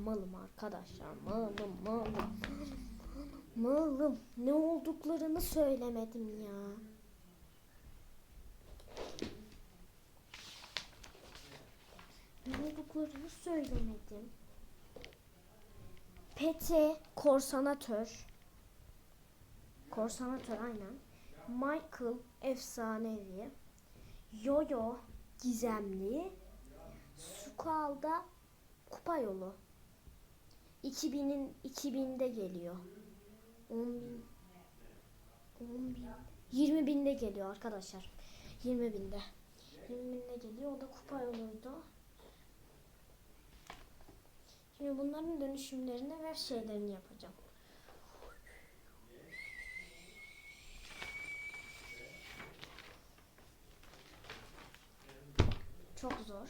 malım arkadaşlar. Malım malım. Malım. Ne olduklarını söylemedim ya. Ne olduklarını söylemedim. Pete korsanatör. Korsanatör aynen. Michael efsanevi. Yoyo gizemli. Sukal'da kupa yolu. 2000'in 2000'de geliyor. 10 bin 10 bin 20 binde geliyor arkadaşlar. 20 binde. 20 binde geliyor. O da kupa yoluydu. Şimdi bunların dönüşümlerini ve şeylerini yapacağım. Çok zor.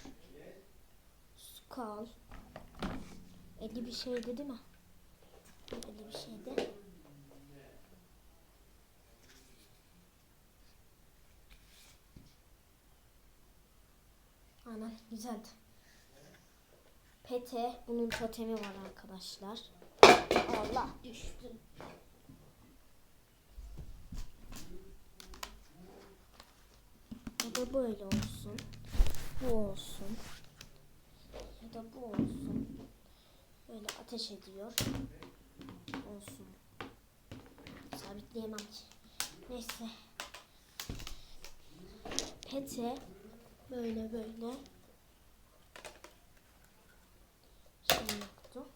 Skull. 50 bir şeydi değil mi? 50 bir şeydi. Aynen güzeldi. Pete bunun totemi var arkadaşlar. Allah düştüm. Ya da böyle olsun. Bu olsun. Ya da bu olsun. Böyle ateş ediyor. Olsun. Sabitleyemem ki. Neyse. Pete böyle böyle şey yoktu.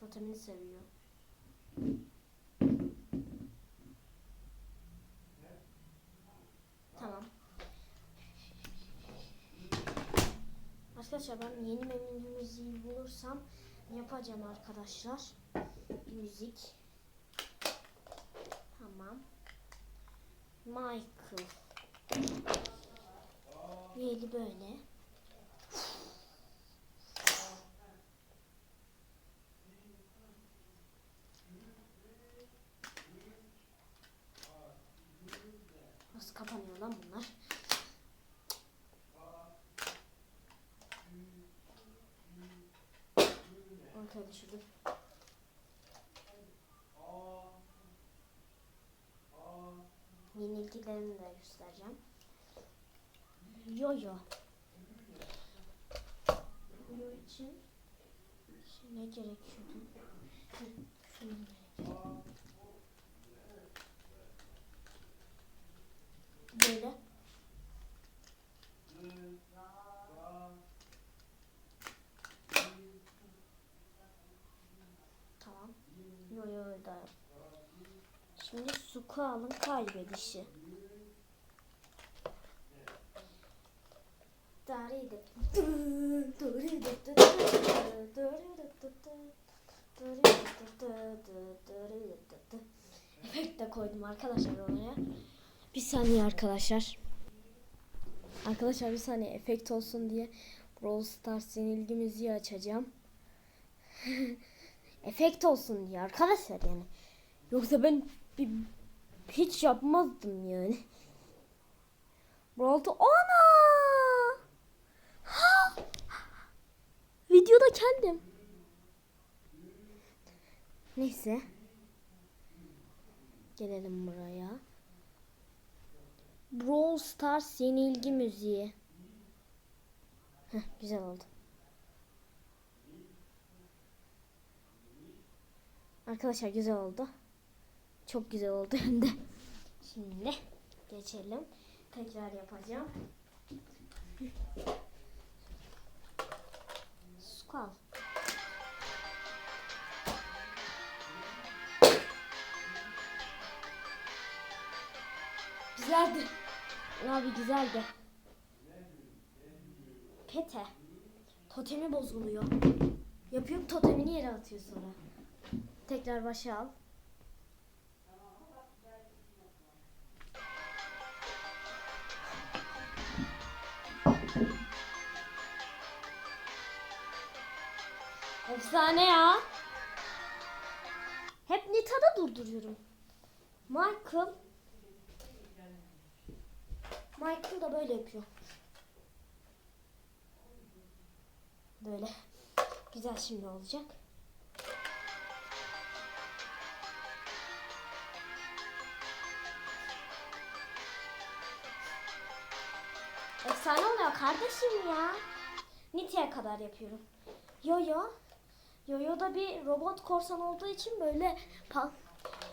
Totemini seviyor. Tamam. Arkadaşlar ben yeni menü müziği bulursam yapacağım arkadaşlar. Müzik. Tamam. Michael. Yeli böyle. Nasıl kapanıyor lan bunlar? Düşürdüm. Yenilgilerini de göstereceğim. Yo-yo. Yo için ne gerekiyordu? Şunu gerekiyor. Böyle. Tamam. Yo yo da. Sukal'ın kaybedişi. Efekt de koydum arkadaşlar oraya. Bir saniye arkadaşlar. Arkadaşlar bir saniye efekt olsun diye Brawl Stars yenilgi müziği açacağım. efekt olsun diye arkadaşlar yani. Yoksa ben bir, hiç yapmazdım yani. Brawl Ana! Ha! Videoda kendim. Neyse. Gelelim buraya. Brawl Stars yenilgi müziği. Heh, güzel oldu. Arkadaşlar güzel oldu. Çok güzel oldu hem de. Şimdi geçelim. Tekrar yapacağım. Skull. Güzeldi. Abi güzeldi. Pete. Totemi bozuluyor. Yapıyorum totemini yere atıyor sonra. Tekrar başa al. Efsane ya. Hep Nita'da durduruyorum. Michael Michael da böyle yapıyor. Böyle. Güzel şimdi olacak. Efsane oluyor kardeşim ya. Nita'ya kadar yapıyorum. Yo yo. Yo yo da bir robot korsan olduğu için böyle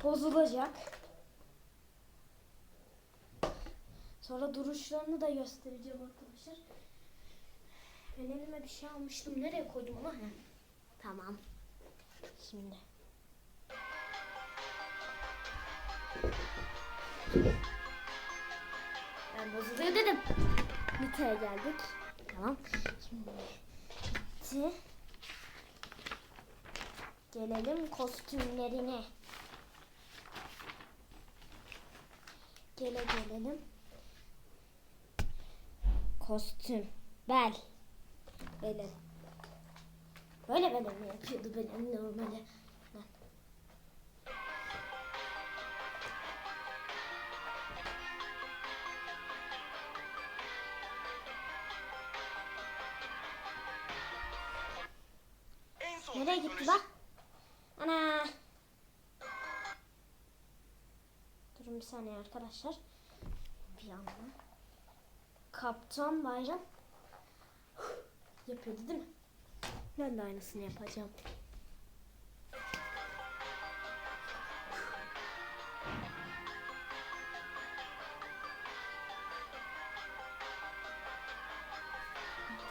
bozulacak. Sonra duruşlarını da göstereceğim arkadaşlar. Ben elime bir şey almıştım. Nereye koydum onu? Heh. Tamam. Şimdi. Ben bozuluyor dedim. Nita'ya geldik. Tamam. Şimdi bitti. Gelelim kostümlerine. Gele gelelim. Kostüm. Bel. Böyle. Böyle böyle mi yapıyordu benim normali? Nereye gitti bak? Ana. Durun bir saniye arkadaşlar. Bir anda. Kaptan Bayram yapıyordu değil mi? Ben de aynısını yapacağım.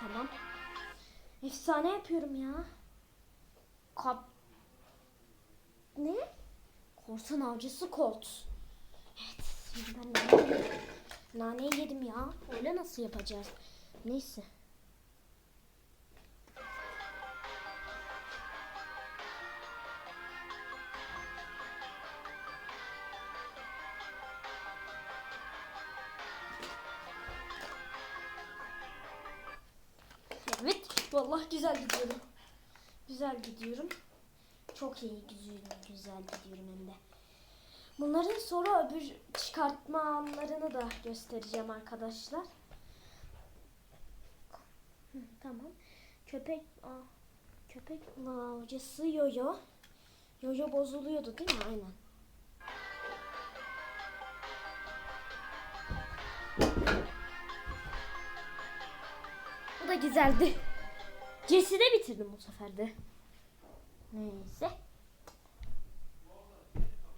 Tamam. Efsane yapıyorum ya. Kap... Ne? Korsan avcısı Colt. Evet. Şimdi ben nane yedim. Naneyi yedim ya. Öyle nasıl yapacağız? Neyse. Evet. Vallahi güzel gidiyorum. Güzel gidiyorum. Çok iyi gidiyorum. Güzel gidiyorum hem de. Bunların sonra öbür çıkartma anlarını da göstereceğim arkadaşlar. Tamam. Köpek aa, köpek avcısı yoyo. Yoyo bozuluyordu değil mi? Aynen. Bu da güzeldi. Cesi de bitirdim bu sefer de. Neyse.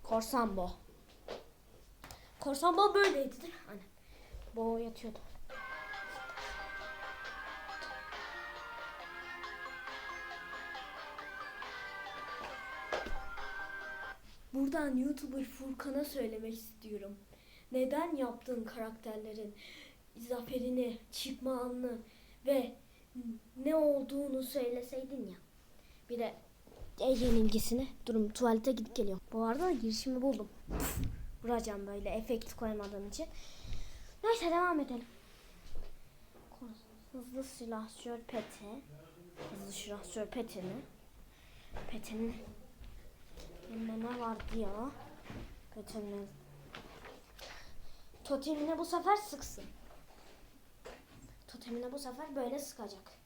Korsan Bo. Korsan Bo böyleydi değil mi? Aynen. Bo yatıyordu. Buradan YouTuber Furkan'a söylemek istiyorum. Neden yaptığın karakterlerin zaferini, çıkma anını ve ne olduğunu söyleseydin ya. Bir de yenilgisini. Durum tuvalete gidip geliyorum. Bu arada girişimi buldum. Püf, Vuracağım böyle efekt koymadığım için. Neyse devam edelim. Hızlı silahşör pete. Hızlı silahşör pete mi? Petenin Elinde ne vardı ya? Petenin Totemine bu sefer sıksın. Totemine bu sefer böyle sıkacak.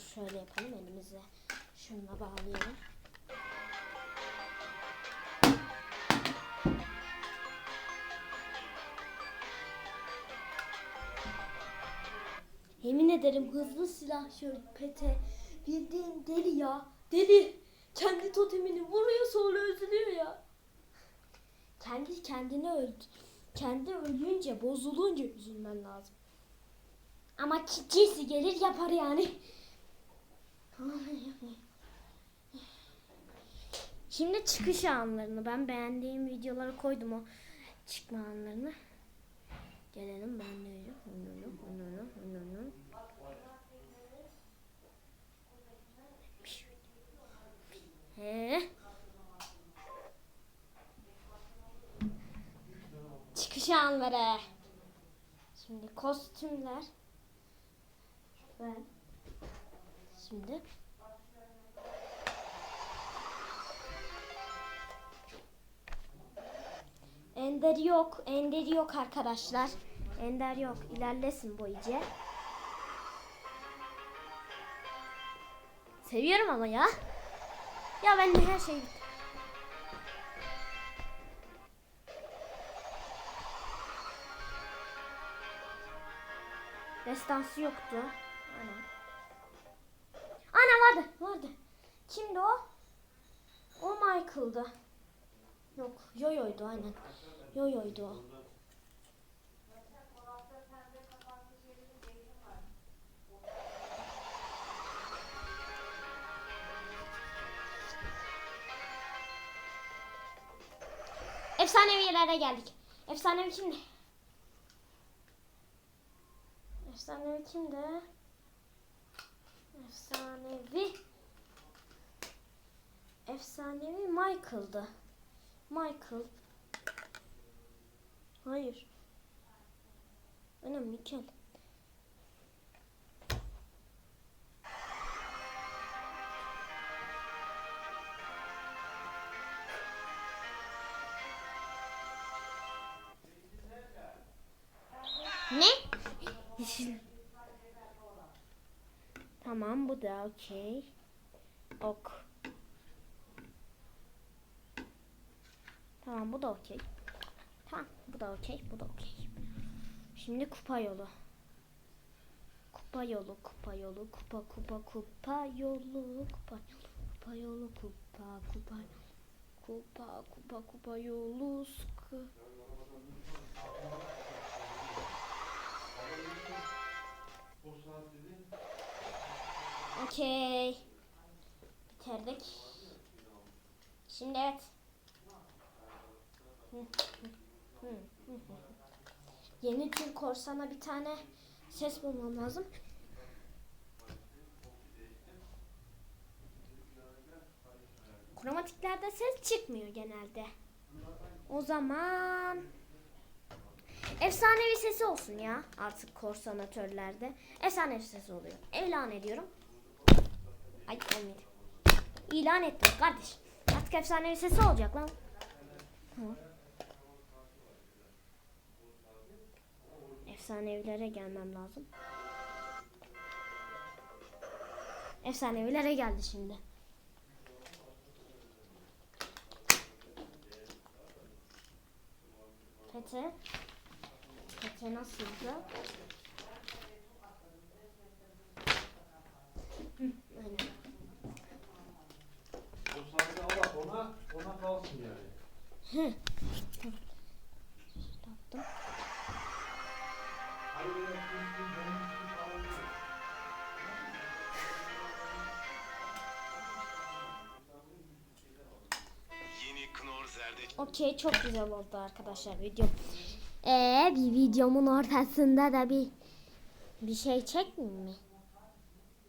Dur şöyle yapalım elimize. Şununla bağlayalım. Yemin ederim hızlı silah pete bildiğin deli ya. Deli. Kendi totemini vuruyor sonra üzülüyor ya. Kendi kendini öldü. Kendi ölünce, bozulunca üzülmen lazım. Ama cici gelir yapar yani. Şimdi çıkış anlarını ben beğendiğim videoları koydum o çıkma anlarını. Gelelim ben de. He. Çıkış anları. Şimdi kostümler. Ver. Şimdi. Ender yok. Ender yok arkadaşlar. Ender yok. İlerlesin bu. Seviyorum ama ya. Ya ben de her şey Destansı yoktu. Ana. Vardı. Kimdi o? O Michael'dı. Yok. Yoyo'ydu aynen. Yoyo'ydu o. Efsanevi yerlere geldik. Efsanevi kimdi? Efsanevi kimdi? Efsanevi Efsanevi Michael'dı. Michael. Hayır. Anam Michael. Ne? tamam bu da okey. Ok. Tamam bu da okey. Tamam bu da okey bu da okey. Şimdi kupa yolu. Kupa yolu kupa yolu kupa kupa kupa yolu kupa kupa yolu kupa kupa kupa kupa kupa yolu sıkı. Okey. Bitirdik. Şimdi evet. Hı, hı, hı, hı, hı. Yeni tür korsana bir tane ses bulmam lazım. Kromatiklerde ses çıkmıyor genelde. O zaman efsanevi sesi olsun ya artık korsanatörlerde. Efsanevi sesi oluyor. İlan ediyorum. Ay olmadı. İlan ettim kardeş. Artık efsanevi sesi olacak lan. Tamam. Efsanevilere gelmem lazım. Efsanevilere geldi şimdi. Pete. Pete nasıldı? Okey çok güzel oldu arkadaşlar video. Ee bir videomun ortasında da bir bir şey çekmeyeyim mi?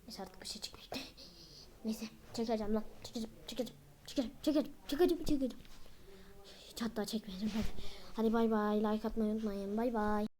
Neyse artık bir şey çekmeyeyim. Neyse çekeceğim lan. Çekeceğim, çekeceğim, çekeceğim, çekeceğim, çekeceğim, çekeceğim. Hiç hatta çekmeyelim hadi. Hadi bay bay. Like atmayı unutmayın. Bay bay.